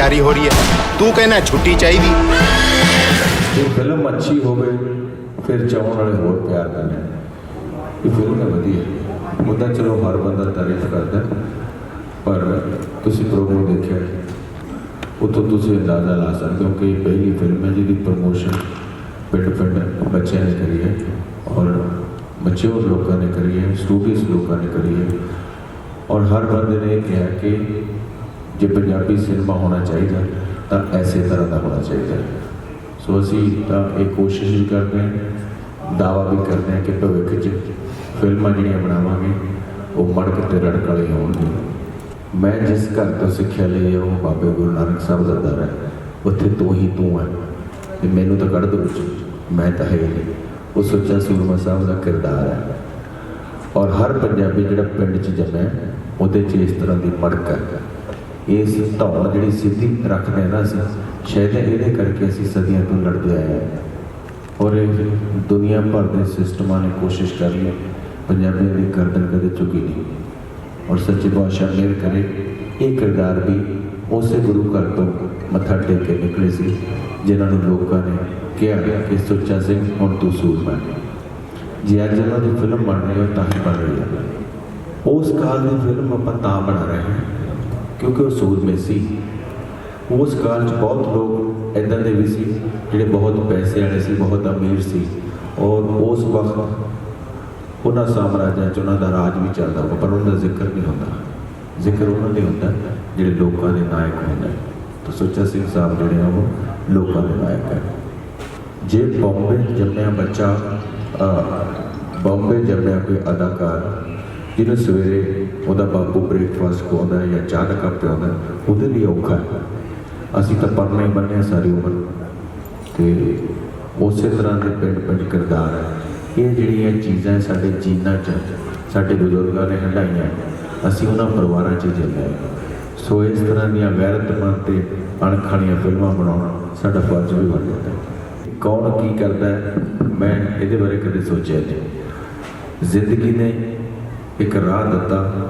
ਤਿਆਰੀ ਹੋ ਰਹੀ ਹੈ। ਤੂੰ ਕਹਿੰਦਾ ਛੁੱਟੀ ਚਾਹੀਦੀ। ਜੇ ਫਿਲਮ ਅੱਛੀ ਹੋਵੇ, ਫਿਰ ਚਾਹਣ ਵਾਲੇ ਹੋਰ ਪਿਆਰ ਕਰਨੇ ਇਹ ਫਿਲਮ ਹੈ ਵਧੀਆ ਮੁੱਦਾ ਚਲੋ ਹਰ ਬੰਦਾ ਤਾਰੀਫ ਕਰਦਾ ਪਰ ਤੁਸੀਂ ਪ੍ਰੋਗਰਾਮ ਦੇਖਿਆ ਉਤੋਂ ਤੁਸੀਂ ਅੰਦਾਜ਼ਾ ਲਾ ਸਕਦੇ ਹੋ ਕਿ ਇਹ ਪਹਿਲੀ ਫਿਲਮ ਹੈ ਜਿਹਦੀ ਪ੍ਰਮੋਸ਼ਨ ਪਿੰਡ ਪਿੰਡ ਬੱਚਿਆਂ ਨੇ ਕਰੀ ਹੈ ਔਰ ਮੈਚੁਰ ਲੋਕਾਂ ਨੇ ਕਰੀ ਹੈ ਸਟੂਡੈਂਟਸ ਲੋਕਾਂ ਨੇ ਕਰੀ ਹੈ। ਔਰ ਹਰ ਬੰਦੇ ਨੇ ਇਹ ਕਿਹਾ ਕਿ ਜੇ ਪੰਜਾਬੀ ਸਿਨੇਮਾ ਹੋਣਾ ਚਾਹੀਦਾ, ਤਾਂ ਐਸੇ ਤਰ੍ਹਾਂ ਦਾ ਹੋਣਾ ਚਾਹੀਦਾ ਸੋ ਅਸੀਂ ਤਾਂ ਇਹ ਕੋਸ਼ਿਸ਼ ਵੀ ਕਰਦੇ ਹਾਂ ਦਾਵਾ ਵੀ ਕਰਦੇ ਹਾਂ ਕਿ ਭਵਿੱਖ 'ਚ ਫਿਲਮਾਂ ਜਿਹੜੀਆਂ ਬਣਾਵਾਂਗੇ, ਉਹ ਮੜਕ ਤੇ ਰੜਕ ਵਾਲੇ ਹੋਣਗੇ ਮੈਂ ਜਿਸ ਘਰ ਤੋਂ ਸਿੱਖਿਆ ਲਈ ਹੈ ਉਹ ਬਾਬੇ ਗੁਰੂ ਨਾਨਕ ਸਾਹਿਬ ਦਾ ਦਰ ਹੈ। ਉੱਥੇ ਤੂੰ ਹੀ ਤੂੰ ਹੈ। ਤੇ ਮੈਨੂੰ ਤਾਂ ਕੱਢ ਦੋ ਵਿੱਚ ਮੈਂ ਤਾਂ ਹੈ ਹੀ ਨਹੀਂ। ਉਹ ਸੱਚਾ ਸੂਰਮਾ ਸਾਹਿਬ ਦਾ ਕਿਰਦਾਰ ਹੈ। ਔਰ ਹਰ ਪੰਜਾਬੀ ਜਿਹੜਾ ਪਿੰਡ 'ਚ ਜੰਮਿਆ, ਉਹਦੇ 'ਚ ਇਸ ਤਰ੍ਹਾਂ ਦੀ ਮੜਕ ਹੈ। ਇਸ ਧੌਣ ਜਿਹੜੀ ਸਿੱਧੀ ਰੱਖਦੇ ਹਾਂ ਨਾ ਅਸੀਂ ਸ਼ਾਇਦ ਇਹਦੇ ਕਰਕੇ ਅਸੀਂ ਸਦੀਆਂ ਤੋਂ ਲੜਦੇ ਆਏ ਹਾਂ। ਔਰ ਇਹ ਦੁਨੀਆ ਭਰ ਦੇ ਸਿਸਟਮਾਂ ਨੇ ਕੋਸ਼ਿਸ਼ ਕਰ ਲਈ, ਪੰਜਾਬੀਆਂ ਦੀ ਗਰਦਨ ਕਦੇ ਝੁਕੀ ਨਹੀਂ। ਔਰ ਸੱਚੇ ਪਾਤਸ਼ਾਹ ਮਿਹਰ ਕਰੇ, ਇਹ ਕਿਰਦਾਰ ਵੀ ਉਸੇ ਗੁਰੂ ਘਰ ਤੋਂ ਮੱਥਾ ਟੇਕ ਕੇ ਨਿਕਲੇ ਸੀ, ਜਿਨ੍ਹਾਂ ਨੂੰ ਲੋਕਾਂ ਨੇ ਕਿਹਾ ਕਿ ਸੁੱਚਾ ਸਿੰਘ ਹੁਣ ਤੂੰ ਸੂਰਮਾ ਜੇ ਅੱਜ ਉਹਨਾਂ ਦੀ ਫਿਲਮ ਬਣ ਰਹੀ ਹੈ ਤਾਂ ਹੀ ਬਣ ਰਹੀ ਹੈ। ਉਸ ਕਾਲ ਦੀ ਫਿਲਮ ਆਪਾਂ ਤਾਂ ਬਣਾ ਰਹੇ ਹਾਂ। ਕਿਉਂਕਿ ਉਹ ਸੂਰਮੇ ਸੀ। ਉਸ ਕਾਲ 'ਚ ਬਹੁਤ ਲੋਕ ਇਦਾਂ ਦੇ ਵੀ ਸੀ ਜਿਹੜੇ ਬਹੁਤ ਪੈਸੇ ਵਾਲੇ ਸੀ ਬਹੁਤ ਅਮੀਰ ਸੀ। ਔਰ ਉਸ ਵਕਤ ਉਹਨਾਂ ਸਾਮਰਾਜਾਂ 'ਚ ਉਹਨਾਂ ਦਾ ਰਾਜ ਵੀ ਚੱਲਦਾ ਵਾ, ਪਰ ਉਹਨਾਂ ਦਾ ਜ਼ਿਕਰ ਨਹੀਂ ਹੁੰਦਾ। ਜ਼ਿਕਰ ਉਹਨਾਂ ਦੇ ਹੁੰਦਾ ਜਿਹੜੇ ਲੋਕਾਂ ਦੇ ਨਾਇਕ ਹੁੰਦੇ ਤਾਂ ਸੁੱਚਾ ਸਿੰਘ ਸਾਹਿਬ ਜਿਹੜੇ ਆ ਉਹ ਲੋਕਾਂ ਦੇ ਨਾਇਕ ਹੈ ਜੇ ਬੰਬੇ ਜੰਮਿਆ ਬੱਚਾ ਅਹ, ਬੰਬੇ ਜੰਮਿਆ ਕੋਈ ਅਦਾਕਾਰ ਜਿਹਨੂੰ ਸਵੇਰੇ ਉਹਦਾ ਬਾਪੂ ਬ੍ਰੇਕਫਾਸਟ ਖਵਾਉਂਦਾ ਜਾਂ ਚਾਹ ਦਾ ਕੱਪ ਪਿਆਉਂਦਾ ਉਹਦੇ ਲਈ ਔਖਾ ਹੈ। ਅਸੀਂ ਤਾਂ ਪੜ੍ਹਨਾ ਹੀ ਬੰਨਿਆ ਸਾਰੀ ਉਮਰ ਤੇ ਉਸੇ ਤਰ੍ਹਾਂ ਦੇ ਪਿੰਡ ਪਿੰਡ ਕਿਰਦਾਰ ਹੈ। ਇਹ ਜਿਹੜੀਆਂ ਚੀਜ਼ਾਂ ਸਾਡੇ ਜੀਨਾਂ 'ਚ, ਸਾਡੇ ਬਜ਼ੁਰਗਾਂ ਨੇ ਹੰਡਾਈਆਂ ਅਸੀਂ ਉਹਨਾਂ ਪਰਿਵਾਰਾਂ 'ਚ ਜੰਮੇ ਹਾਂ। ਸੋ ਇਸ ਤਰ੍ਹਾਂ ਦੀਆਂ ਗੈਰਤਮੰਦ ਤੇ ਅਣਖਾਣੀਆਂ ਫਿਲਮਾਂ ਬਣਾਉਣਾ ਸਾਡਾ ਫਰਜ਼ ਵੀ ਬਣ ਜਾਂਦਾ ਹੈ। ਕੌਣ ਕੀ ਕਰਦਾ ਮੈਂ ਇਹਦੇ ਬਾਰੇ ਕਦੇ ਸੋਚਿਆ ਨਹੀਂ। ਜ਼ਿੰਦਗੀ ਨੇ ਇੱਕ ਰਾਹ ਦਿੱਤਾ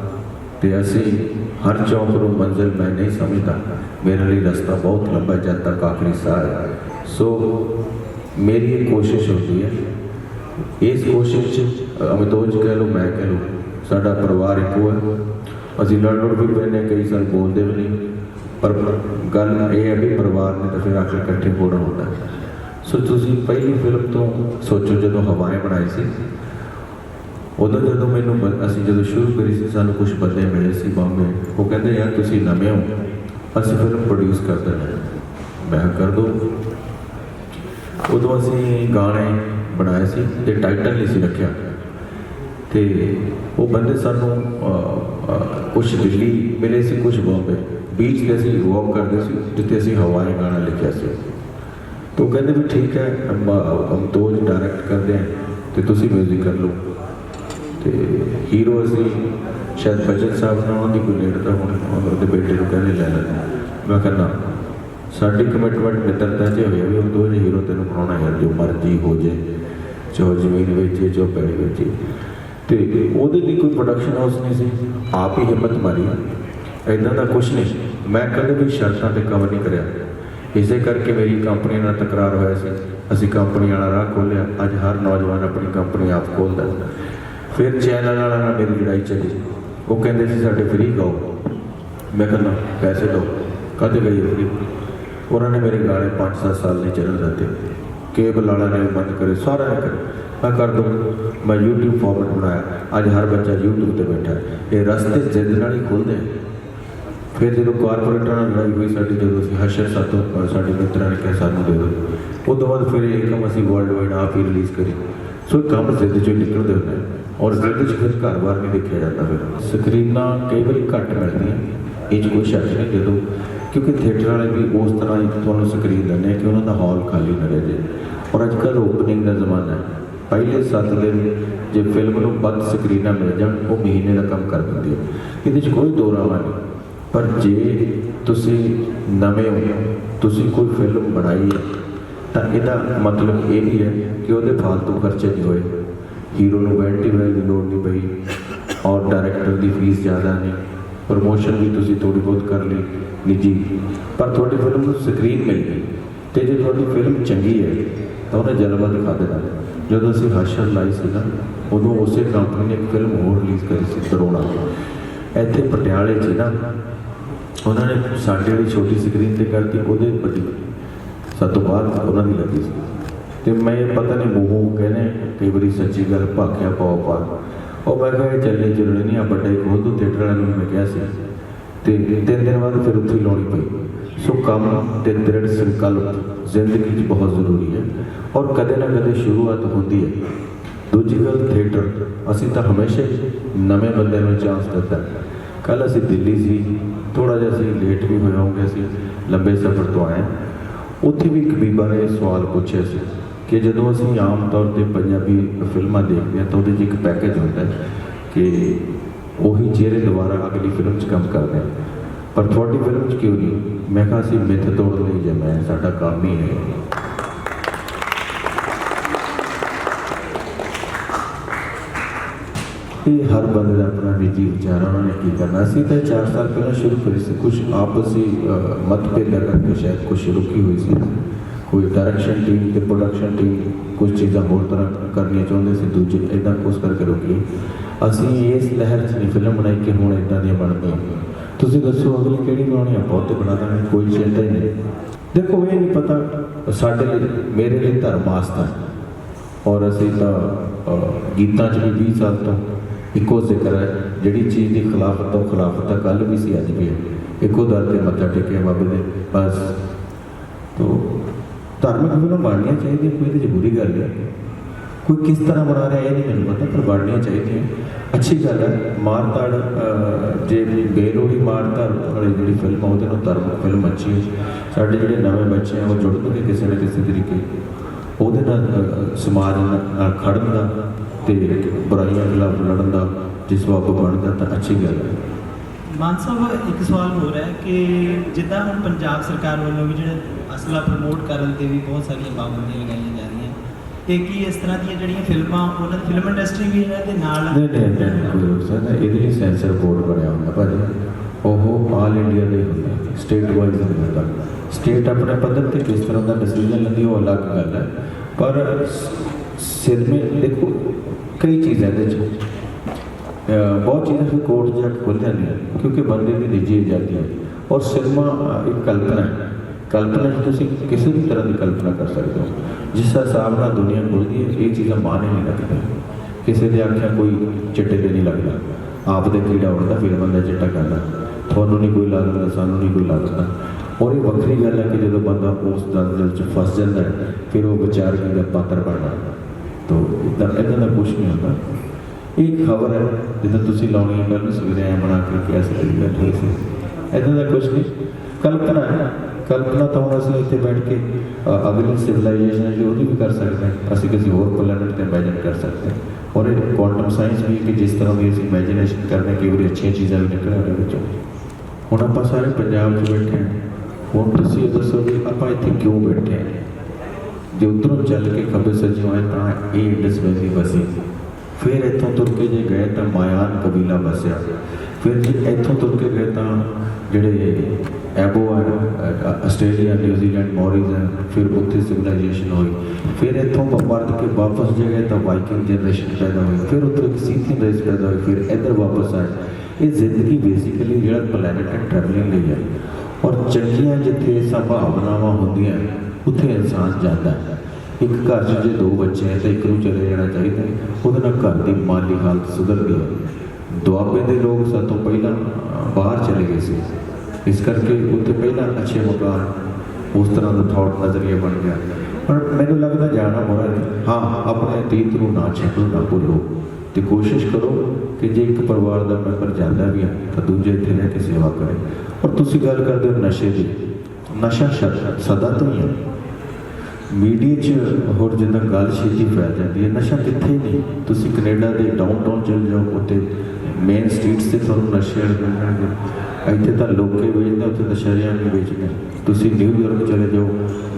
ਤੇ ਅਸੀਂ ਹਰ ਚੌਂਕ ਨੂੰ ਮੰਜ਼ਿਲ ਮੈਂ ਨਹੀਂ ਸਮਝਦਾ। ਮੇਰੇ ਲਈ ਰਸਤਾ ਬਹੁਤ ਲੰਬਾ ਜਦ ਤੱਕ ਆਖਰੀ ਸਾਹ ਹੈ। ਸੋ ਮੇਰੀ ਇਹ ਕੋਸ਼ਿਸ਼ ਹੁੰਦੀ ਹੈ। ਇਸ ਕੋਸ਼ਿਸ਼ 'ਚ ਅਮਿਤੋਜ ਕਹਿ ਲਓ ਮੈਂ ਕਹਿ ਲਓ ਸਾਡਾ ਪਰਿਵਾਰ ਇੱਕੋ ਹੈ। ਅਸੀਂ ਲੜ ਲੜ ਵੀ ਪੈਂਦੇ ਹਾਂ, ਕਈ ਸਾਲ ਬੋਲਦੇ ਵੀ ਨਹੀਂ। ਪਰ ਗੱਲ ਇਹ ਹੈ ਵੀ ਪਰਿਵਾਰ ਨੇ ਤਾਂ ਫਿਰ ਆਖਰ ਇਕੱਠੇ ਹੋਣਾ ਹੁੰਦਾ ਸੋ ਤੁਸੀਂ ਪਹਿਲੀ ਫਿਲਮ ਤੋਂ ਸੋਚੋ ਜਦੋਂ ਹਵਾਏ ਬਣਾਈ ਸੀ ਉਦੋਂ ਜਦੋਂ ਮੈਨੂੰ ਬ- ਅਸੀਂ ਜਦੋਂ ਸ਼ੁਰੂ ਕਰੀ ਸੀ, ਸਾਨੂੰ ਕੁਝ ਬੰਦੇ ਮਿਲੇ ਸੀ ਬੰਬੇ। ਉਹ ਕਹਿੰਦੇ, ਯਾਰ, ਤੁਸੀਂ ਨਵੇਂ ਹੋ। ਅਸੀਂ ਫਿਲਮ ਪ੍ਰੋਡਿਊਸ ਕਰਦੇ ਹਾਂ। ਮੈਂ ਕਰ ਦੋ। ਉਦੋਂ ਅਸੀਂ ਗਾਣੇ ਬਣਾਏ ਸੀ ਤੇ ਟਾਈਟਲ ਨਹੀਂ ਸੀ ਰੱਖਿਆ। ਤੇ ਉਹ ਬੰਦੇ ਸਾਨੂੰ ਕੁਝ ਦਿੱਲੀ ਮਿਲੇ ਸੀ ਕੁਝ ਬੰਬੇ। ਬੀਚ ਤੇ ਅਸੀਂ ਵਾਕ ਕਰਦੇ ਸੀ, ਜਿੱਥੇ ਅਸੀਂ ਹਵਾਏ ਗਾਣਾ ਲਿਖਿਆ ਸੀ। ਤੋ ਕਹਿੰਦੇ ਵੀ, ਠੀਕ ਹੈ ਹਮ ਹਮ ਡਾਇਰੈਕਟ ਕਰਦੇ ਹਾਂ ਤੇ ਤੁਸੀਂ ਮਿਊਜ਼ਿਕ ਕਰ ਲਓ। ਤੇ ਹੀਰੋ ਅਸੀਂ ਸ਼ਾਇਦ ਬਚਨ ਸਾਹਿਬ ਨਾਲ ਉਹਨਾਂ ਦੀ ਕੋਈ ਲੇਟ ਤਾਂ ਹੁਣ ਉਹਦੇ ਬੇਟੇ ਨੂੰ ਕਹਿੰਦੇ ਲੈ ਲੈਂਦੇ ਮੈਂ ਕਹਿੰਦਾ, ਸਾਡੀ ਕਮਿਟਮੈਂਟ ਮਿੱਤਰਤਾ ਜੇ ਹੋਈ ਵੀ ਉਹ ਦੋ ਹੀਰੋ ਤੈਨੂੰ ਬਣਾਉਣਾ ਯਾਰ, ਜੋ ਮਰਜ਼ੀ ਹੋ ਜੇ ਜੋ ਜ਼ਮੀਨ ਵੇਚੇ ਜੋ ਪੈੜੀ ਵੇਚੇ। ਤੇ ਉਹਦੇ ਲਈ ਕੋਈ ਪ੍ਰੋਡਕਸ਼ਨ ਹਾਊਸ ਨਹੀਂ ਸੀ। ਆਪ ਹੀ ਹਿੰਮਤ ਮਾਰੀ। ਇਦਾਂ ਦਾ ਕੁਝ ਨਹੀਂ। ਮੈਂ ਕਦੇ ਵੀ ਸ਼ਰਤਾਂ ਤੇ ਕਵਰ ਨਹੀਂ ਕਰਿਆ। ਇਸੇ ਕਰਕੇ ਮੇਰੀ ਕੰਪਨੀ ਨਾਲ ਤਕਰਾਰ ਹੋਇਆ ਸੀ। ਅਸੀਂ ਕੰਪਨੀ ਵਾਲਾ ਰਾਹ ਖੋਲ੍ਹਿਆ। ਅੱਜ ਹਰ ਨੌਜਵਾਨ ਆਪਣੀ ਕੰਪਨੀ ਆਪ ਖੋਲ੍ਹਦਾ ਹੈ। ਫਿਰ ਚੈਨਲ ਵਾਲਿਆਂ ਨਾਲ ਮੇਰੀ ਲੜਾਈ ਚੱਲੀ। ਉਹ ਕਹਿੰਦੇ ਸੀ, ਸਾਡੇ ਫ੍ਰੀ ਗਾਓ ਮੈਂ ਕਹਿੰਦਾ ਪੈਸੇ ਦਿਓ ਕਦੇ ਗਈ ਫ੍ਰੀ ਉਹਨਾਂ ਨੇ ਮੇਰੇ ਗਾਣੇ 5-7 ਸਾਲ ਨਹੀਂ ਚੱਲਣ ਦਿੱਤੇ। ਕੇਬਲ ਵਾਲਾ ਨੇ ਬੰਦ ਕਰੇ, ਸਾਰਾ ਨੇ ਕਰੇ। ਮੈਂ ਕਰ ਦੂੰ। ਮੈਂ YouTube ਫਾਰਮੈਟ ਬਣਾਇਆ। ਅੱਜ ਹਰ ਬੱਚਾ YouTube ਤੇ ਬੈਠਾ ਇਹ ਰਸਤੇ ਜਿੱਦ ਨਾਲ ਹੀ ਖੁੱਲਦੇ ਆ। ਫਿਰ ਜਦੋਂ ਕਾਰਪੋਰੇਟਰਾਂ ਨਾਲ ਲੜਾਈ ਹੋਈ, ਸਾਡੀ ਜਦੋਂ ਅਸੀਂ ਹਸ਼ਰ ਸਾਤੋਂ ਸਾਡੇ ਮਿੱਤਰਾਂ ਨੇ ਕਿਹਾ, ਸਾਨੂੰ ਦੇ ਦਿਓ। ਉਸ ਤੋਂ ਬਾਅਦ ਫਿਰ ਇਹ ਕੰਮ ਅਸੀਂ ਵਰਲਡ ਵਾਈਡ ਆਪ ਹੀ ਰਿਲੀਜ਼ ਕਰੀ। ਸੋ ਇਹ ਕੰਮ ਜ਼ਿੱਦ ਚੋਂ ਨਿਕਲਦੇ ਹੁੰਦੇ ਔਰ ਜ਼ਿੱਦ 'ਚ ਫਿਰ ਘਰ-ਬਾਰ ਨਹੀਂ ਦੇਖਿਆ ਜਾਂਦਾ ਫਿਰ। ਸਕਰੀਨਾਂ ਕਈ ਵਾਰੀ ਘੱਟ ਮਿਲਦੀਆਂ। ਇਹ 'ਚ ਕੋਈ ਸ਼ੱਕ ਨਹੀਂ ਜਦੋਂ, ਕਿਉਂਕਿ ਥੀਏਟਰ ਵਾਲੇ ਵੀ ਉਸ ਤਰ੍ਹਾਂ ਹੀ ਤੁਹਾਨੂੰ ਸਕਰੀਨ ਦਿੰਦੇ ਆ ਕਿ ਉਹਨਾਂ ਦਾ ਹਾਲ ਖਾਲੀ ਨਾ ਰਹੇ ਜੇ। ਔਰ ਅੱਜ ਕੱਲ੍ਹ ਓਪਨਿੰਗ ਦਾ ਜ਼ਮਾਨਾ ਹੈ। ਪਹਿਲੇ ਸੱਤ ਦਿਨ ਜੇ ਫਿਲਮ ਨੂੰ ਵੱਧ ਸਕਰੀਨਾਂ ਮਿਲ ਜਾਣ, ਉਹ ਮਹੀਨੇ ਦਾ ਕੰਮ ਕਰ ਦਿੰਦੀ ਹੈ ਇਹਦੇ 'ਚ ਕੋਈ ਦੋ ਰਾਵਾਂ ਨਹੀਂ। ਪਰ ਜੇ ਤੁਸੀਂ ਨਵੇਂ ਹੋ, ਤੁਸੀਂ ਕੋਈ ਫਿਲਮ ਬਣਾਈ ਹੈ, ਤਾਂ ਇਹਦਾ ਮਤਲਬ ਇਹ ਵੀ ਹੈ ਕਿ ਉਹਦੇ ਫालतू ਖਰਚੇ ਨਹੀਂ ਹੋਏ। ਹੀਰੋ ਨੂੰ ਵੈਂਟੀ ਵੈਲ ਦੀ ਲੋੜ ਨਹੀਂ ਪਈ ਔਰ ਡਾਇਰੈਕਟਰ ਦੀ ਫੀਸ ਜ਼ਿਆਦਾ ਨਹੀਂ ਪ੍ਰੋਮੋਸ਼ਨ ਵੀ ਤੁਸੀਂ ਥੋੜੀ ਬਹੁਤ ਕਰ ਲਈ ਨਿੱਜੀ ਪਰ ਤੁਹਾਡੀ ਫਿਲਮ ਨੂੰ ਸਕਰੀਨ ਮਿਲ ਗਈ ਤੇ ਜੇ ਤੁਹਾਡੀ ਫਿਲਮ ਚੰਗੀ ਹੈ, ਤਾਂ ਉਹਨੇ ਜਲਵਾ ਦਿਖਾ ਦੇਣਾ। ਜਦੋਂ ਅਸੀਂ ਹਸ਼ਰ ਲਾਈ ਸੀ ਨਾ, ਉਦੋਂ ਉਸੇ ਕੰਪਨੀ ਨੇ ਇੱਕ ਫਿਲਮ ਹੋਰ ਰਿਲੀਜ਼ ਕਰੀ ਸੀ ਕਰੋਨਾ ਇੱਥੇ ਪਟਿਆਲੇ 'ਚ ਨਾ, ਉਹਨਾਂ ਨੇ ਸਾਡੇ ਵਾਲੀ ਛੋਟੀ ਸਕਰੀਨ ਤੇ ਕਰਤੀ, ਉਹਦੇ ਵੱਡੀ ਸਭ ਤੋਂ ਬਾਅਦ ਉਹਨਾਂ ਦੀ ਲੱਗੀ ਸੀ। ਤੇ ਮੈਂ ਪਤਾ ਨਹੀਂ ਬੂਹੂ ਕਹਿੰਦੇ ਕਈ ਵਾਰੀ ਸੱਚੀ ਗੱਲ ਭਾਖਿਆ ਪਾਉ ਪਾ ਉਹ ਮੈਂ ਕਿਹਾ ਚੱਲੇ ਚੱਲਣੇ ਨਹੀਂ ਆ ਵੱਡੇ ਹੀ ਖੋਲ ਥੀਏਟਰ ਵਾਲਿਆਂ ਨੂੰ ਮੈਂ ਕਿਹਾ ਸੀ। ਤੇ ਤਿੰਨ ਦਿਨ ਬਾਅਦ ਫਿਰ ਉੱਥੇ ਲਾਉਣੀ ਪਈ। ਸੋ ਕੰਮ ਤੇ ਦ੍ਰਿੜ ਸੰਕਲਪ ਜ਼ਿੰਦਗੀ 'ਚ ਬਹੁਤ ਜ਼ਰੂਰੀ ਹੈ ਔਰ ਕਦੇ ਨਾ ਕਦੇ ਸ਼ੁਰੂਆਤ ਹੁੰਦੀ ਹੈ। ਦੂਜੀ ਗੱਲ, ਥੀਏਟਰ। ਅਸੀਂ ਤਾਂ ਹਮੇਸ਼ਾ ਨਵੇਂ ਬੰਦੇ ਨੂੰ ਚਾਂਸ ਦਿੱਤਾ। ਕੱਲ ਅਸੀਂ ਦਿੱਲੀ ਸੀ ਥੋੜਾ ਜਿਹਾ ਅਸੀਂ ਲੇਟ ਵੀ ਹੋਏ ਹੋਵਾਂਗੇ ਅਸੀਂ ਲੰਬੇ ਸਫ਼ਰ ਤੋਂ ਆਏ ਉੱਥੇ ਵੀ ਇੱਕ ਬੀਬਾ ਨੇ ਸਵਾਲ ਪੁੱਛਿਆ ਸੀ। ਕਿ ਜਦੋਂ ਅਸੀਂ ਆਮ ਤੌਰ ਤੇ ਪੰਜਾਬੀ ਫਿਲਮਾਂ ਦੇਖਦੇ ਹਾਂ ਤਾਂ ਉਹਦੇ 'ਚ ਇੱਕ ਪੈਕੇਜ ਹੁੰਦਾ ਹੈ ਕਿ ਉਹੀ ਚਿਹਰੇ ਦੁਬਾਰਾ ਅਗਲੀ ਫਿਲਮ 'ਚ ਕੰਮ ਕਰਦੇ ਆ ਪਰ ਤੁਹਾਡੀ ਫਿਲਮ 'ਚ ਕਿਉਂ ਨਹੀਂ? ਮੈਂ ਕਿਹਾ ਅਸੀਂ ਮਿੱਥ ਤੋੜ ਲਈ ਜੇ ਮੈਂ ਸਾਡਾ ਕੰਮ ਹੀ ਹੈ। ਇਹ ਹਰ ਬੰਦੇ ਦਾ ਆਪਣਾ ਨਿੱਜੀ ਵਿਚਾਰ ਉਹਨਾਂ ਨੇ ਕੀ ਕਰਨਾ? ਸੀ ਤਾਂ 4 ਸਾਲ ਪਹਿਲਾਂ ਸ਼ੁਰੂ ਕਰੀ ਸੀ ਕੁਝ ਆਪਸੀ ਅਹ, ਮਤਭੇਦ ਕਰਕੇ ਸ਼ਾਇਦ ਕੁਝ ਰੁਕੀ ਹੋਈ ਸੀ। ਕੋਈ ਡਾਇਰੈਕਸ਼ਨ ਟੀਮ ਤੇ ਪ੍ਰੋਡਕਸ਼ਨ ਟੀਮ ਕੁਝ ਚੀਜ਼ਾਂ ਹੋਰ ਤਰ੍ਹਾਂ ਕਰਨੀਆਂ ਚਾਹੁੰਦੇ ਸੀ, ਦੂਜੇ ਇਦਾਂ ਕੁਛ ਕਰਕੇ ਰੁਕੀ ਅਸੀਂ ਇਸ ਲਹਿਰ 'ਚ ਨਹੀਂ ਫਿਲਮ ਬਣਾਈ ਕਿ ਹੁਣ ਇਦਾਂ ਦੀਆਂ ਬਣਦੀਆਂ ਤੁਸੀਂ ਦੱਸੋ ਅਗਲੀ ਕਿਹੜੀ ਬਣਾਉਣੀ ਆ? ਬਹੁਤ ਬਣਾ ਦਾਂਗੇ ਕੋਈ ਚਿੰਤਾ ਹੀ ਨਹੀਂ। ਦੇਖੋ, ਇਹ ਨਹੀਂ ਪਤਾ, ਸਾਡੇ ਲਈ, ਮੇਰੇ ਲਈ ਧਰਮ ਆਸਥਾ ਔਰ ਅਸੀਂ ਤਾਂ ਗੀਤਾਂ 'ਚ ਵੀ 20 ਸਾਲ ਤੋਂ ਇੱਕੋ ਜ਼ਿਕਰ ਹੈ, ਜਿਹੜੀ ਚੀਜ਼ ਦੀ ਖਿਲਾਫਤ ਤੋਂ ਖਿਲਾਫਤ ਹੈ ਕੱਲ ਵੀ ਸੀ, ਅੱਜ ਵੀ ਇੱਕੋ ਦਰ ਤੇ ਮੱਥਾ ਟੇਕਿਆ ਬਾਬੇ ਦੇ ਬਸ। ਤੋ ਧਾਰਮਿਕ ਫਿਲਮ ਬਣਨੀਆਂ ਚਾਹੀਦੀਆਂ ਕੋਈ ਇਹਦੇ ਜ਼ਰੂਰੀ ਗੱਲ ਹੈ। ਕੋਈ ਕਿਸ ਤਰ੍ਹਾਂ ਬਣਾ ਰਿਹਾ ਇਹ ਨਹੀਂ ਮੈਨੂੰ ਪਤਾ ਪਰ ਬਣਨੀਆਂ ਚਾਹੀਦੀਆਂ। ਅੱਛੀ ਗੱਲ ਹੈ ਮਾਰਤਾੜ ਅਹ, ਜੇ ਬੇਲੋੜੀ ਮਾਰਤਾੜ ਵਾਲੀ ਜਿਹੜੀ ਫਿਲਮ ਆ ਉਹਦੇ ਨਾਲ ਧਾਰਮਿਕ ਫਿਲਮ ਅੱਛੀ ਹੈ। ਸਾਡੇ ਜਿਹੜੇ ਨਵੇਂ ਬੱਚੇ ਆ ਉਹ ਜੁੜਨਗੇ ਕਿਸੇ ਨਾ ਕਿਸੇ ਤਰੀਕੇ ਉਹਦੇ ਨਾਲ ਸਮਾਜ ਨਾਲ ਖੜਨ ਦਾ ਤੇ ਬੁਰਾਈਆਂ ਖਿਲਾਫ ਲੜਨ ਦਾ ਜਿਸ ਵਕਤ ਬਣਦਾ ਤਾਂ ਅੱਛੀ ਗੱਲ ਹੈ। ਮਾਨ ਸਾਹਿਬ, ਇੱਕ ਸਵਾਲ ਹੋਰ ਹੈ ਕਿ ਜਿੱਦਾਂ ਹੁਣ ਪੰਜਾਬ ਸਰਕਾਰ ਵੱਲੋਂ ਵੀ ਜਿਹੜਾ ਅਸਲਾ ਪ੍ਰਮੋਟ ਕਰਨ ਤੇ ਵੀ ਬਹੁਤ ਸਾਰੀਆਂ ਪਾਬੰਦੀਆਂ ਲਗਾਈਆਂ ਜਾ ਰਹੀਆਂ, ਤੇ ਕੀ ਇਸ ਤਰ੍ਹਾਂ ਦੀਆਂ ਜਿਹੜੀਆਂ ਫਿਲਮਾਂ, ਉਹਨਾਂ ਦੀ ਫਿਲਮ ਇੰਡਸਟਰੀ ਵੀ ਇਹਨਾਂ ਦੇ ਨਾਲ ਨਹੀਂ ਨਹੀਂ ਨਹੀਂ ਇਹਦੇ ਲਈ ਸੈਂਸਰ ਬੋਰਡ ਬਣਿਆ ਹੁੰਦਾ ਭਾਜੀ। ਉਹ ਆਲ ਇੰਡੀਆ ਦੇ ਹੁੰਦਾ ਸਟੇਟ ਵਾਈਜ਼ ਹੁੰਦਾ। ਸਟੇਟ ਆਪਣੇ ਪੱਧਰ ਤੇ ਕਿਸ ਤਰ੍ਹਾਂ ਦਾ ਡਿਸੀਜਨ ਲੈਂਦੀ, ਉਹ ਅਲੱਗ ਗੱਲ ਹੈ। ਪਰ ਸਿਰ ਮੇ ਦੇਖੋ, ਕਈ ਚੀਜ਼ਾਂ ਇਹਦੇ ਚ ਬਹੁਤ ਚੀਜ਼ਾਂ ਫਿਰ ਕੋਰਟ ਜੱਟ ਖੁੱਲ੍ਹ ਖੁੱਲ ਜਾਂਦੀਆਂ ਕਿਉਂਕਿ ਬੰਦੇ ਦੀ ਨਿੱਜੀ ਆਜ਼ਾਦੀ ਹੈ ਔਰ ਸਿਨੇਮਾ ਇੱਕ ਕਲਪਨਾ ਹੈ। ਕਲਪਨਾ 'ਚ ਤੁਸੀਂ ਕਿਸੇ ਵੀ ਤਰ੍ਹਾਂ ਦੀ ਕਲਪਨਾ ਕਰ ਸਕਦੇ ਹੋ। ਜਿਸ ਹਿਸਾਬ ਨਾਲ ਦੁਨੀਆ ਖੁੱਲਦੀ ਹੈ, ਇਹ ਚੀਜ਼ਾਂ ਮਾਨੇ ਨਹੀਂ ਲੱਗਦੀਆਂ। ਕਿਸੇ ਦੇ ਆਖਿਆ ਕੋਈ ਚਿੱਟੇ ਤੇ ਨਹੀਂ ਲੱਗਦਾ। ਆਪ ਦੇ ਕੀੜਾ ਉੜਦਾ ਫਿਰ ਬੰਦਾ ਚਿੱਟਾ ਕਰਦਾ। ਤੁਹਾਨੂੰ ਨਹੀਂ ਕੋਈ ਲੱਗਦਾ, ਸਾਨੂੰ ਨਹੀਂ ਕੋਈ ਲੱਗਦਾ। ਔਰ ਇਹ ਵੱਖਰੀ ਗੱਲ ਹੈ ਕਿ ਜਦੋਂ ਬੰਦਾ ਉਸ ਦਲਦਲ 'ਚ ਫਸ ਜਾਂਦਾ ਫਿਰ ਉਹ ਵਿਚਾਰ ਦਾ ਪਾਤਰ ਬਣਦਾ। ਤੋ ਇਦਾਂ ਇਦਾਂ ਦਾ ਕੁਝ ਨਹੀਂ ਹੁੰਦਾ। ਇਹ ਖਬਰ ਹੈ ਜਿੱਦਾਂ ਤੁਸੀਂ ਲਾਉਣੀ ਹੈ ਕੱਲ ਸਵੇਰੇ ਐ ਬਣਾ ਕੇ ਕਿ ਸੀ ਕਿ ਬੈਠੇ ਸੀ। ਇਦਾਂ ਦਾ ਕੁਝ ਨਹੀਂ। ਕਲਪਨਾ ਹੈ ਕਲਪਨਾ ਤਾਂ ਹੁਣ ਅਸੀਂ ਇੱਥੇ ਬੈਠ ਕੇ ਅ, ਅਗਲੀ ਸਿਵਲਾਈਜੇਸ਼ਨ ਹੈ ਜੋ ਉਹਦੀ ਵੀ ਕਰ ਸਕਦੇ ਹਾਂ। ਅਸੀਂ ਕਿਸੇ ਹੋਰ ਪਲੈਨਟ ਤੇ ਇਮੇਜਿਨ ਕਰ ਸਕਦੇ ਹਾਂ। ਔਰ ਇਹ ਕੁਆਂਟਮ ਸਾਇੰਸ ਵੀ ਕਿ ਜਿਸ ਤਰ੍ਹਾਂ ਦੀ ਅਸੀਂ ਇਮੇਜਿਨੇਸ਼ਨ ਕਰਦੇ ਹਾਂ ਕਿ ਉਹਦੀ ਅੱਛੀਆਂ ਚੀਜ਼ਾਂ ਵੀ ਨਿਕਲਣ ਉਹਦੇ ਵਿੱਚੋਂ। ਹੁਣ ਆਪਾਂ ਸਾਰੇ ਪੰਜਾਬ 'ਚ ਬੈਠੇ ਹਾਂ। ਹੁਣ ਤੁਸੀਂ ਇਹ ਦੱਸੋ ਵੀ ਆਪਾਂ ਇੱਥੇ ਕਿਉਂ ਬੈਠੇ ਹਾਂ? ਜੇ ਉੱਧਰੋਂ ਚੱਲ ਕੇ ਖੱਬੇ ਸੱਜੇ ਹੋਏ ਤਾਂ ਇਹ ਇੰਡਸ ਵੈਲੀ ਵਸੀ ਫਿਰ ਇੱਥੋਂ ਤੁਰ ਕੇ ਜੇ ਗਏ ਤਾਂ ਮਾਇਆਨ ਕਬੀਲਾ ਵਸਿਆ। ਫਿਰ ਜੇ ਇੱਥੋਂ ਤੁਰ ਕੇ ਗਏ ਤਾਂ ਜਿਹੜੇ ਐਬੋ ਹੈ ਆਸਟ੍ਰੇਲੀਆ, ਨਿਊਜ਼ੀਲੈਂਡ, ਮੌਰੀਜ਼ ਹੈ ਫਿਰ ਉੱਥੇ ਸਿਵਲਾਈਜੇਸ਼ਨ ਹੋਈ। ਫਿਰ ਇੱਥੋਂ ਵਰਤ ਕੇ ਵਾਪਸ ਜੇ ਗਏ ਤਾਂ ਵਾਈਕਿੰਗ ਜਨਰੇਸ਼ਨ ਪੈਦਾ ਹੋਈ। ਫਿਰ ਉੱਥੇ ਇੱਕ ਸੀਥੀ ਰੇਸ ਪੈਦਾ ਹੋਈ, ਫਿਰ ਇੱਧਰ ਵਾਪਸ ਆਏ। ਇਹ ਜ਼ਿੰਦਗੀ ਬੇਸਿਕਲੀ ਜਿਹੜਾ ਪਲੈਨਟ ਹੈ ਟਰੈਵਲਿੰਗ ਲਈ ਹੈ। ਔਰ ਚੰਗੀਆਂ ਜਿੱਥੇ ਸੰਭਾਵਨਾਵਾਂ ਹੁੰਦੀਆਂ, ਉੱਥੇ ਇਨਸਾਨ ਜਾਂਦਾ ਹੈ। ਇੱਕ ਘਰ 'ਚ ਜੇ ਦੋ ਬੱਚੇ ਹੈ ਤਾਂ ਇੱਕ ਨੂੰ ਚਲੇ ਜਾਣਾ ਚਾਹੀਦਾ ਹੈ। ਉਹਦੇ ਨਾਲ ਘਰ ਦੀ ਮਾਲੀ ਹਾਲਤ ਸੁਧਰਦੀ ਹੈ। ਦੁਆਬੇ ਦੇ ਲੋਕ ਸਭ ਤੋਂ ਪਹਿਲਾਂ ਬਾਹਰ ਚਲੇ ਗਏ ਸੀ। ਇਸ ਕਰਕੇ ਉੱਥੇ ਪਹਿਲਾਂ ਅੱਛੇ ਮਕਾਨ, ਉਸ ਤਰ੍ਹਾਂ ਦਾ ਥਾਟ ਨਜ਼ਰੀਆ ਬਣ ਗਿਆ। ਪਰ ਮੈਨੂੰ ਲੱਗਦਾ ਜਾਣਾ ਬੁਰਾ ਹਾਂ। ਆਪਣੇ ਅਤੀਤ ਨੂੰ ਨਾ ਛੱਡੋ, ਨਾ ਭੁੱਲੋ। ਤੇ ਕੋਸ਼ਿਸ਼ ਕਰੋ ਕਿ ਜੇ ਇੱਕ ਪਰਿਵਾਰ ਦਾ ਮੈਂਬਰ ਜਾਂਦਾ ਵੀ ਹੈ ਤਾਂ ਦੂਜੇ ਇੱਥੇ ਰਹਿ ਕੇ ਸੇਵਾ ਕਰੇ। ਔਰ ਤੁਸੀਂ ਗੱਲ ਕਰਦੇ ਹੋ ਨਸ਼ੇ ਦੀ। ਨਸ਼ਾ ਸਦਾ ਤੋਂ ਹੀ ਹੈ। ਮੀਡੀਆ 'ਚ ਹੋਰ ਜਿੱਦਾਂ ਗੱਲ ਛੇਤੀ ਫੈਲ ਜਾਂਦੀ ਹੈ, ਨਸ਼ਾ ਕਿੱਥੇ ਨਹੀਂ। ਤੁਸੀਂ ਕੈਨੇਡਾ ਦੇ ਡਾਊਨਟਾਊਨ ਚਲ ਜਾਓ, ਉੱਥੇ ਮੇਨ ਸਟਰੀਟਸ ਤੇ ਤੁਹਾਨੂੰ ਨਸ਼ੇ ਵਾਲੇ ਮਿਲਣਗੇ। ਇੱਥੇ ਤਾਂ ਲੋਕੇ ਵੇਚਦੇ ਉੱਥੇ ਤਾਂ ਸ਼ਰਿਆਂ ਵੇਚਦੇ ਤੁਸੀਂ ਨਿਊਯਾਰਕ ਚਲੇ ਜਾਓ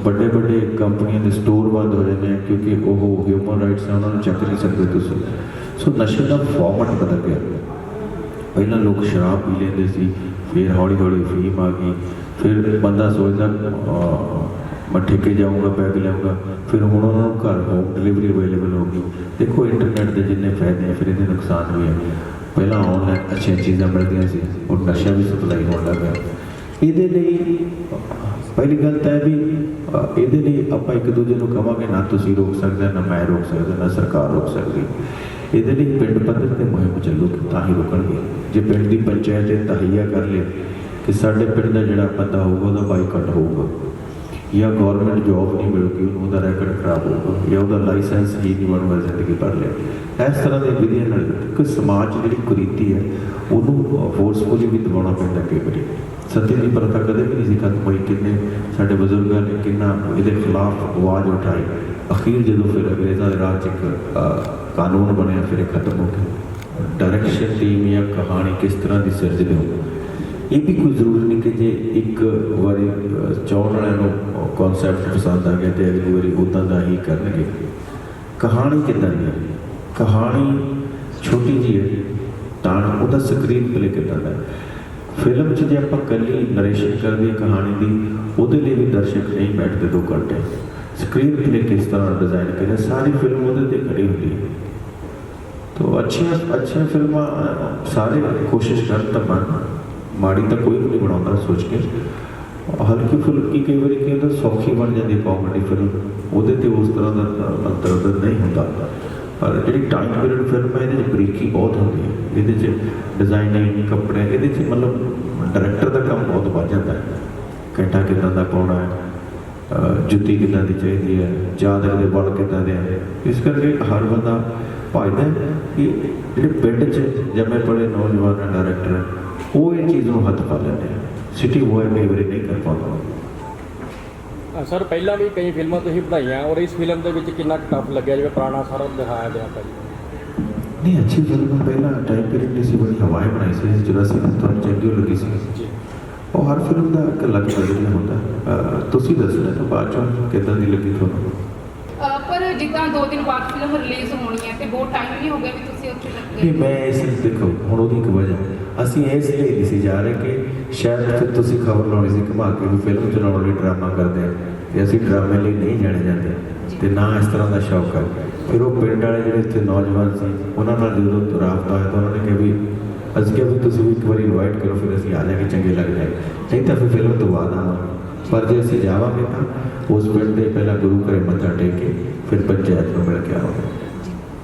ਵੱਡੇ ਵੱਡੇ ਕੰਪਨੀਆਂ ਦੇ ਸਟੋਰ ਬੰਦ ਹੋ ਜਾਂਦੇ ਆ, ਕਿਉਂਕਿ ਉਹ ਹਿਊਮਨ ਰਾਈਟਸ ਆ, ਉਹਨਾਂ ਨੂੰ ਚੱਕ ਨਹੀਂ ਸਕਦੇ ਤੁਸੀਂ। ਸੋ ਨਸ਼ੇ ਦਾ ਫਾਰਮੈਟ ਬਦਲ ਗਿਆ। ਪਹਿਲਾਂ ਲੋਕ ਸ਼ਰਾਬ ਪੀ ਲੈਂਦੇ ਸੀ, ਫਿਰ ਹੌਲੀ ਹੌਲੀ ਫੀਮ ਆ ਗਈ। ਫਿਰ ਬੰਦਾ ਸੋਚਦਾ ਮੈਂ ਠੇਕੇ ਜਾਊਂਗਾ ਬੈਗ ਲਿਆਊਂਗਾ। ਫਿਰ ਹੁਣ ਉਹਨਾਂ ਨੂੰ ਘਰ ਹੋਮ ਡਿਲੀਵਰੀ ਅਵੇਲੇਬਲ ਹੋ ਗਈ। ਦੇਖੋ ਇੰਟਰਨੈਟ ਦੇ ਜਿੰਨੇ ਫਾਇਦੇ ਆ, ਫਿਰ ਇਹਦੇ ਨੁਕਸਾਨ ਵੀ ਆ। ਪਹਿਲਾਂ ਆਨਲਾਈਨ ਅੱਛੀਆਂ ਚੀਜ਼ਾਂ ਮਿਲਦੀਆਂ ਸੀ, ਹੁਣ ਨਸ਼ਾ ਵੀ ਸਪਲਾਈ ਹੋਣ ਲੱਗ ਇਹਦੇ ਲਈ, ਪਹਿਲੀ ਗੱਲ ਤਾਂ ਇਹ ਵੀ, ਇਹਦੇ ਲਈ ਆਪਾਂ ਇੱਕ ਦੂਜੇ ਨੂੰ ਕਵਾਂਗੇ, ਨਾ ਤੁਸੀਂ ਰੋਕ ਸਕਦੇ, ਨਾ ਮੈਂ ਰੋਕ ਸਕਦਾ, ਨਾ ਸਰਕਾਰ ਰੋਕ ਸਕਦੀ। ਇਹਦੇ ਲਈ ਪਿੰਡ ਪੱਧਰ ਤੇ ਮੁਹਿੰਮ ਚੱਲੂਗੀ ਤਾਂ ਹੀ ਰੁਕਣਗੇ। ਜੇ ਪਿੰਡ ਦੀ ਪੰਚਾਇਤ ਇਹ ਤਹਈਆ ਕਰ ਲੇ ਕਿ ਸਾਡੇ ਪਿੰਡ ਦਾ ਜਿਹੜਾ ਬੰਦਾ ਹੋਊਗਾ, ਉਹਦਾ ਬਾਈਕਾਟ ਹੋਊਗਾ। ਜਾਂ ਗਵਰਨਮੈਂਟ ਜੌਬ ਨਹੀਂ ਮਿਲੂਗੀ ਉਹਨੂੰ ਉਹਦਾ ਰੈਕੋਰਡ ਖਰਾਬ ਹੋਊਗਾ ਜਾਂ ਉਹਦਾ ਲਾਇਸੈਂਸ ਹੀ ਨਹੀਂ ਬਣੂਗਾ ਜ਼ਿੰਦਗੀ ਭਰ ਲਿਆ ਇਸ ਤਰ੍ਹਾਂ ਦੇ ਵਿਧੀਆਂ ਨਾਲ ਇੱਕ ਸਮਾਜ ਜਿਹੜੀ ਕੁਰੀਤੀ ਹੈ, ਉਹਨੂੰ ਫੋਰਸਫੁਲੀ ਵੀ ਦਬਾਉਣਾ ਪੈਂਦਾ ਕਈ ਵਾਰੀ। ਸਤੀ ਦੀ ਪ੍ਰਥਾ ਕਦੇ ਵੀ ਨਹੀਂ ਸੀ ਖਤਮ ਹੋਈ, ਕਿੰਨੇ ਸਾਡੇ ਬਜ਼ੁਰਗਾਂ ਨੇ ਕਿੰਨਾ ਇਹਦੇ ਖਿਲਾਫ ਆਵਾਜ਼ ਉਠਾਈ। ਅਖੀਰ ਜਦੋਂ ਫਿਰ ਅੰਗਰੇਜ਼ਾਂ ਦੇ ਰਾਜ ਇੱਕ ਕਾਨੂੰਨ ਬਣਿਆ, ਫਿਰ ਇਹ ਖਤਮ ਹੋ ਗਿਆ। ਡਾਇਰੈਕਸ਼ਨ ਟੀਮ ਜਾਂ ਕਹਾਣੀ ਕਿਸ ਤਰ੍ਹਾਂ ਦੀ ਸਿਰਜਦੇ ਹੋ? ਇਹ ਵੀ ਕੋਈ ਜ਼ਰੂਰੀ ਨਹੀਂ ਕਿ ਜੇ ਇੱਕ ਵਾਰੀ ਅ, ਵਾਲਿਆਂ ਨੂੰ ਕਨਸੈਪਟ ਪਸੰਦ ਆ ਗਿਆ ਤੇ ਅਗਲੀ ਵਾਰੀ ਉਦਾਂ ਦਾ ਹੀ ਕਰਨਗੇ। ਕਹਾਣੀ ਕਿੱਦਾਂ ਦੀ ਹੈ ਕਹਾਣੀ ਛੋਟੀ ਜਿਹੀ ਹੈ ਤਾਂ ਉਹਦਾ ਸਕਰੀਨ ਪਲੇ ਕਿੱਦਾਂ ਦਾ ਫਿਲਮ 'ਚ ਜੇ ਆਪਾਂ ਕੱਲੀ ਨਰੇਸ਼ਨ ਕਰਦੇ ਕਹਾਣੀ ਦੀ ਉਹਦੇ ਲਈ ਵੀ ਦਰਸ਼ਕ ਨਹੀਂ ਬੈਠਦੇ 2 ਘੰਟੇ। ਸਕਰੀਨ ਪਲੇ ਕਿਸ ਤਰ੍ਹਾਂ ਡਿਜ਼ਾਈਨ ਕਰਿਆ ਸਾਰੀ ਫਿਲਮ ਉਹਦੇ ਤੇ ਖੜੀ ਹੁੰਦੀ ਹੈ। ਤੋ ਅੱਛੀਆਂ ਅੱਛੀਆਂ ਫਿਲਮਾਂ ਅ, ਸਾਰੇ ਕੋਸ਼ਿਸ਼ ਕਰਨ ਤਾਂ ਬਣ ਮਾੜੀ ਤਾਂ ਕੋਈ ਵੀ ਨਹੀਂ ਬਣਾਉਂਦਾ ਸੋਚ ਕੇ। ਹਲਕੀ ਫੁਲਕੀ ਕਈ ਵਾਰੀ ਕੀ ਹੁੰਦਾ, ਸੌਖੀ ਬਣ ਜਾਂਦੀ ਕਾਮੇਡੀ ਫਿਲਮ ਉਹਦੇ ਤੇ ਉਸ ਤਰ੍ਹਾਂ ਦਾ ਅੰਤਰ ਨਹੀਂ ਹੁੰਦਾ। ਪਰ ਜਿਹੜੀ ਟਾਈਮ ਪੀਰੀਅਡ ਫਿਲਮ ਹੈ, ਇਹਦੇ 'ਚ ਬਰੀਕੀ ਬਹੁਤ ਹੁੰਦੀ ਹੈ। ਇਹਦੇ 'ਚ ਡਿਜ਼ਾਈਨਿੰਗ ਕੱਪੜੇ ਇਹਦੇ 'ਚ ਮਤਲਬ ਡਾਇਰੈਕਟਰ ਦਾ ਕੰਮ ਬਹੁਤ ਵੱਧ ਜਾਂਦਾ ਹੈ। ਘੰਟਾ ਕਿੱਦਾਂ ਦਾ ਪਾਉਣਾ ਹੈ ਜੁੱਤੀ ਕਿੱਦਾਂ ਦੀ ਚਾਹੀਦੀ ਹੈ ਚਾਦਰ ਦੇ ਬਲ ਕਿੱਦਾਂ ਦੇ ਹੈ। ਇਸ ਕਰਕੇ ਹਰ ਬੰਦਾ ਭਾਈਦਾ ਕਿ ਜਿਹੜੇ ਪਿੰਡ 'ਚ ਜੰਮੇ ਪੜੇ ਨੌਜਵਾਨ ਡਾਇਰੈਕਟਰ ਹੈ ਉਹ ਇਹ ਚੀਜ਼ ਨੂੰ ਹੱਥ ਪਾ ਲੈਂਦੇ ਆ। ਸਿਟੀ ਬੋਏ ਕਈ ਵਾਰੀ ਨਹੀਂ ਕਰ ਪਾਉਂਦਾ। ਸਰ ਪਹਿਲਾਂ ਵੀ ਕਈ ਫਿਲਮਾਂ ਤੁਸੀਂ ਬਣਾਈਆਂ ਔਰ ਇਸ ਫਿਲਮ ਦੇ ਵਿੱਚ ਕਿੰਨਾ ਟਫ ਲੱਗਿਆ ਜਿਵੇਂ ਪੁਰਾਣਾ ਸਾਰਾ ਦਿਖਾਇਆ ਗਿਆ ਭਾਜੀ? ਨਹੀਂ ਅੱਛੀ ਫਿਲਮ ਪਹਿਲਾਂ ਟਾਈਮ ਪੀਰੀਅਡ ਦੀ ਸੀ ਬੜੀ ਹਵਾਏ ਬਣਾਈ ਸੀ ਜਿਹੜਾ ਸੀ ਤੁਹਾਨੂੰ ਚੰਗੀ ਲੱਗੀ ਸੀ। ਜੀ। ਉਹ ਹਰ ਫਿਲਮ ਦਾ ਇੱਕ ਅਲੱਗ ਨਜ਼ਰੀਆ ਹੁੰਦਾ। ਤੁਸੀਂ ਦੱਸਣਾ ਤਾਂ ਬਾਅਦ ਚੋਂ ਕਿੱਦਾਂ ਦੀ ਲੱਗੀ ਤੁਹਾਨੂੰ? ਪਰ ਜਿੱਦਾਂ ਦੋ ਦਿਨ ਬਾਅਦ ਫਿਲਮ ਰਿਲੀਜ਼ ਹੋਣੀ ਹੈ ਤੇ ਬਹੁਤ ਟਾਈਮ ਨਹੀਂ ਹੋ ਗਿਆ ਵੀ ਤੁਸੀਂ ਉੱਥੇ ਲੱਗੇ। ਮੈਂ ਇਸ ਦੇਖੋ ਹੁਣ ਉਹਦੀ ਇੱਕ ਵਜ੍ਹਾ। ਅਸੀਂ ਇਸ ਲਈ ਨਹੀਂ ਸੀ ਜਾ ਰਹੇ ਕਿ ਸ਼ਾਇਦ ਫਿਰ ਤੁਸੀਂ ਖਬਰ ਲਾਉਣੀ ਸੀ ਘੁਮਾ ਕੇ ਵੀ ਫਿਲਮ ਚਲਾਉਣ ਲਈ ਡਰਾਮਾ ਕਰਦੇ ਆ ਤੇ ਅਸੀਂ ਡਰਾਮੇ ਲਈ ਨਹੀਂ ਜਾਣੇ ਜਾਂਦੇ। ਤੇ ਨਾ ਇਸ ਤਰ੍ਹਾਂ ਦਾ ਸ਼ੌਕ ਹੈ ਫਿਰ ਉਹ ਪਿੰਡ ਵਾਲੇ ਜਿਹੜੇ ਇੱਥੇ ਨੌਜਵਾਨ ਸੀ ਉਹਨਾਂ ਨਾਲ ਜਦੋਂ ਰਾਬਤਾ ਹੋਇਆ ਤਾਂ ਉਹਨਾਂ ਨੇ ਕਿਹਾ ਵੀ ਅਸੀਂ ਕਿਹਾ ਵੀ ਤੁਸੀਂ ਵੀ ਇੱਕ ਵਾਰੀ ਇਨਵਾਈਟ ਕਰੋ ਫਿਰ ਅਸੀਂ ਆ ਜਾਵਾਂਗੇ ਚੰਗੇ ਲੱਗ ਜਾਏ ਨਹੀਂ ਤਾਂ ਫਿਰ ਫਿਲਮ ਤੋਂ ਬਾਅਦ ਆਵਾਂਗੇ। ਪਰ ਜੇ ਅਸੀਂ ਜਾਵਾਂਗੇ ਤਾਂ ਉਸ ਪਿੰਡ ਦੇ ਪਹਿਲਾਂ ਗੁਰੂ ਘਰੇ ਮੱਥਾ ਟੇਕ ਕੇ ਫਿਰ ਪੰਚਾਇਤ ਨੂੰ ਮਿਲ ਕੇ ਆਵਾਂਗੇ।